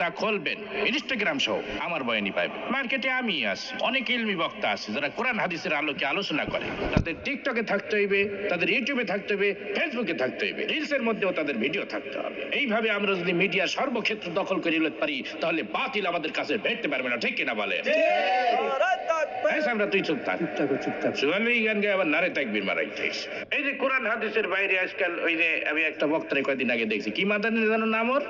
তা খুলবেন। ইনস্টাগ্রাম সহ আমার বয়ানি পাইবেন। মার্কেটে আমি আছি। অনেক ইলমি বক্তা আছে যারা কোরআন হাদিসের আলোকে আলোচনা করে। তাদের টিকটকে থাকতে হইবে তাদের ইউটিউবে থাকতে হইবে ফেসবুকে থাকতে হইবে। রিলসের মধ্যেও তাদের ভিডিও থাকতে হবে। এইভাবে আমরা যদি মিডিয়া সর্বক্ষেত্র দখল করে নিতে পারি তাহলে বাতিল আমাদের কাছে ভেটতে পারবে না। ঠিক কিনা বলে? হ্যাঁ আমরা তুই চুপ থাক। গান গায়ে আবার নারে তাকবির মারাইতেস এই যে কোরআন হাদিসের বাইরে আজকাল ওই যে আমি একটা বক্তারে কয়দিন আগে দেখছি। কি মাদানি জানো নাম ওর?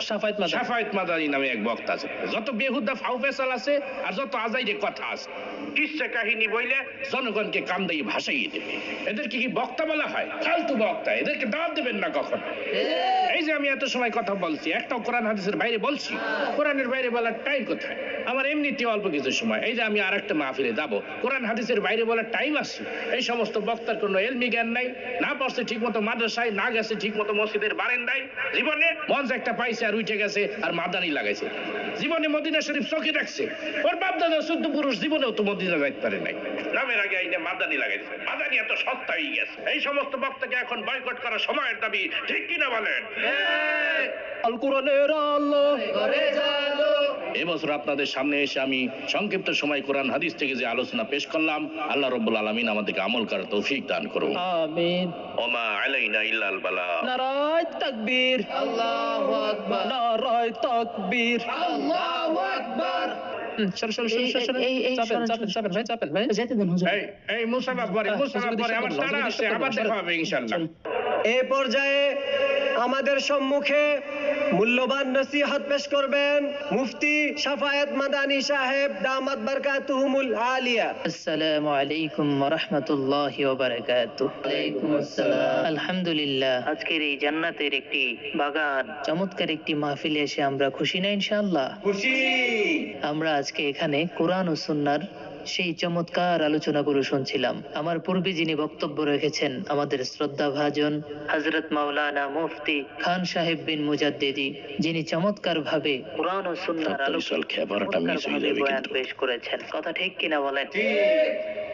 সাফায়েত মাদানি। সাফায়েত মাদানি নামে এক বক্তা আছে। যত বেহুদা ফাউ ফেসাল আছে আর যত আজাইরে কথা আছে কিসে কাহিনী বইলে? জনগণকে কান্দাই ভাসাইয়ে দেবে। এদেরকে কি বক্তা বলা হয়? ফালতু বক্তা। এদেরকে দাওয়াত দেবেন না কখন। এই যে আমি এত সময় কথা বলছি, একটাও কোরআন হাদিসের বাইরে বলছি, কোরআনের বাইরে বলার টাইম কোথায়? আমার এমনিতে অল্প কিছু সময়। এই যে আমি আর একটা মাহফিলে যাব, কোরআন হাদিসের বাইরে বলার টাইম আছে। এই সমস্ত বক্তার কোনো এলমি জ্ঞান নাই, না পড়ছে ঠিক মতো মাদ্রাসায়, না গেছে ঠিক মতো মসজিদের বারেন্দায়। জীবনে মঞ্চ একটা পাইছে আর উঠে গেছে আর মাদানি লাগাইছে। জীবনে মদিনা শরীফ চোখে রাখছে। ওর বাপ দাদা শুদ্ধ পুরুষ, জীবনেও তো মদিনা যাইতে পারে নাই। নামের আগে আইনে মাদানি লাগাইছে। মাদানি এত সস্তা হয়ে গেছে। এই সমস্ত বক্তাকে এখন বয়কট করার সময়ের দাবি, ঠিক কিনা বলেন? আল। কোরআনের আলো এবছর আপনাদের সামনে এসে আমি সংক্ষিপ্ত সময় কোরআন হাদিস থেকে যে আলোচনা পেশ করলাম আল্লাহ রব্বুল আলমিন আমাদেরকে আমল করার তৌফিক দান করুন। আমিন। ওমা আলাইনা ইল্লাল বালা। নারায় তাকবীর। আল্লাহু আকবার। নারায় তাকবীর। আল্লাহু আকবার। সর সর সর সর সর। এই- এই- চাপেন সরেন, চাপেন চাপেন ভাই চাপেন ভাই। যেতে দেন হুজুর। এই এই মুসাফা পরে হ্যাঁ, পর্যায়ে আমাদের সম্মুখে মূল্যবান নসিহত পেশ করবেন মুফতি শাফায়েত মাদানী সাহেব দামাত বারকাতুহুমুল আলিয়া। আসসালামু আলাইকুম ওয়া রাহমাতুল্লাহি ওয়া বারাকাতুহু ওয়ালাইকুম আসসালাম। আলহামদুলিল্লাহ। আজকের এই জান্নাতের একটি বাগান। চমৎকার একটি মাহফিলে এসে আমরা খুশি না ইনশাআল্লাহ? খুশি। আমরা আজকে এখানে কোরআন ও সুন্নাহর সেই চমৎকার আলোচনাগুলো শুনছিলাম। আমার পূর্বে যিনি বক্তব্য রেখেছেন আমাদের শ্রদ্ধা ভাজন হযরত মাওলানা মুফতি খান সাহেব বিন মুজাদ্দিদি যিনি চমৎকার ভাবে কোরআন ও বয়ান পেশ করেছেন। কথা ঠিক কিনা বলেন?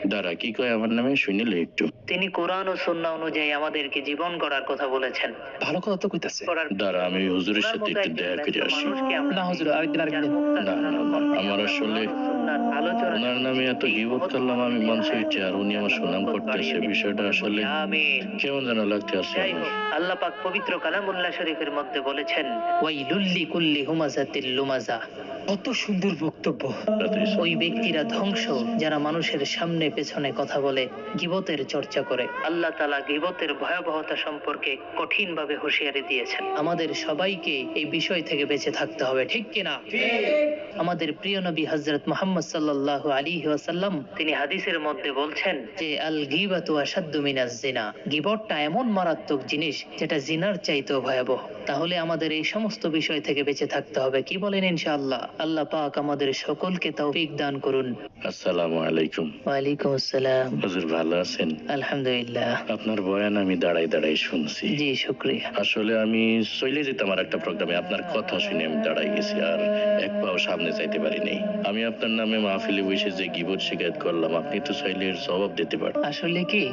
দাঁড়া কি কয় আমার নামে? শুনিলে একটু। তিনি কোরআন ও সুন্নাহ অনুযায়ী আমাদেরকে জীবন গড়ার কথা বলেছেন। ভালো কথা তো কইতাছে। দাঁড়া আমি হুজুরের সাথে একটু দেখা করে আসি না হুজুর আরেকদিন আরেকদিন। না, না, আমার আসলে সুন্নাহর আলোচনা ওনার নামে এত গিবত করলাম আমি মঞ্চে উঠে আর উনি আমার সুনাম করতেছে বিষয়টা আসলে কেমন যেন লাগতে আছে আল্লাহ পাক পবিত্র কালামুল্লাহ শরীফের মধ্যে বলেছেন ওয়াইলুল্লি কুল্লি হুমাজাতিল লুমাজা। কত সুন্দর বক্তব্য। ওই ব্যক্তিরা ধ্বংস যারা মানুষের সামনে পেছনে কথা বলে গিবতের চর্চা করে। আল্লাহ তালা গিবতের ভয়াবহতা সম্পর্কে কঠিন ভাবে হুঁশিয়ারি দিয়েছেন। আমাদের সবাইকে এই বিষয় থেকে বেঁচে থাকতে হবে ঠিক কিনা? আমাদের প্রিয় নবী হজরত মোহাম্মদ সাল্লাল্লাহু আলাইহি ওয়াসাল্লাম তিনি হাদিসের মধ্যে বলছেন যে আল গিবাতু মিনাজ জিনা। এমন মারাত্মক জিনিস যেটা জিনার চাইতেও ভয়াবহ। তাহলে আমাদের এই সমস্ত বিষয় থেকে বেঁচে থাকতে হবে কি বলেন ইনশাআল্লাহ? আল্লাহ পাক আমাদের সকলকে তৌফিক দান করুন। আসসালামু আলাইকুম। ওয়ালাইকুম আসসালাম। হুজুর ভালো আছেন? আলহামদুলিল্লাহ। আপনার বয়ান আমি দাঁড়াই দাঁড়াই শুনছি। জি শুক্রিয়া। আসলে আমি চলে যেতাম আর একটা প্রোগ্রামে আপনার কথা শুনে আমি দাঁড়াই গেছি আর এক পাও সামনে যাইতে পারিনি। আমি আপনার নামে মাহফিলে বসে যে গিবত শিকায়ত করলাম আপনি তো চাইলে এর জবাব দিতে পারেন। আসলে কি?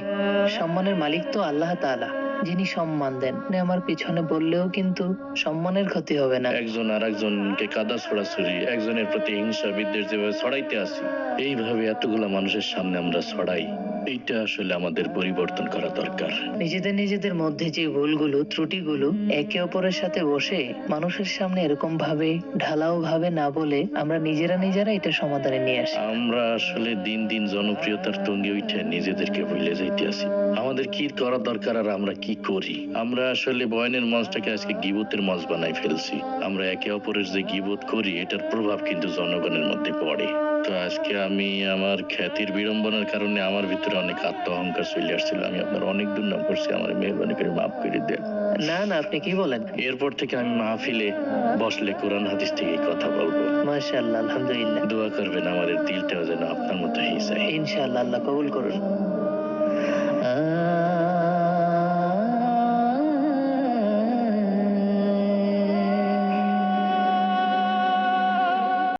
সম্মানের মালিক তো আল্লাহ তাআলা যিনি সম্মান দেন। আপনি আমার পিছনে বললেও কিন্তু সম্মানের ক্ষতি হবে না। একজন আর একজনকে কাদা ছড়াছড়ি একজনের প্রতি হিংসা বিদ্বেষ যেভাবে ছড়াইতে আসি এইভাবে এতগুলো মানুষের সামনে আমরা ছড়াই। এইটা আসলে আমাদের পরিবর্তন করা দরকার। নিজেদের নিজেদের মধ্যে যে ভুলগুলো ত্রুটিগুলো একে অপরের সাথে বসে মানুষের সামনে এরকম ভাবে ঢালাও ভাবে না বলে আমরা নিজেরা নিজেরা এটা সমাধানে নিয়ে আসি। আমরা আসলে দিন দিন জনপ্রিয়তার তঙ্গে উঠে নিজেদেরকে ভুলে যাইতে আসি। আমাদের কি করা দরকার আর আমরা কি করি? আমরা আসলে বয়নের মঞ্চটাকে আজকে গিবতের মঞ্চ বানাই ফেলছি। আমরা একে অপরের যে গিবত করি এটার প্রভাব কিন্তু জনগণের মধ্যে পড়ে। তো আজকে আমি আমার খ্যাতির বিড়ম্বনার কারণে আমার ভিতরে অনেক আত্ম অহংকার চলে আসছিল। আমি আপনার অনেক দুর্নাম করছি আমার মেহরবানি করে মাফ করে দেন। না না আপনি কি বলেন? এরপর থেকে আমি মাহফিলে বসলে কোরআন হাদিস থেকে কথা বলব। মাশাআল্লাহ আলহামদুলিল্লাহ। দোয়া করবেন আমাদের দিলটাও যেন আপনার মতো হয়ে যায় ইনশাআল্লাহ আল্লাহ কবুল করুন।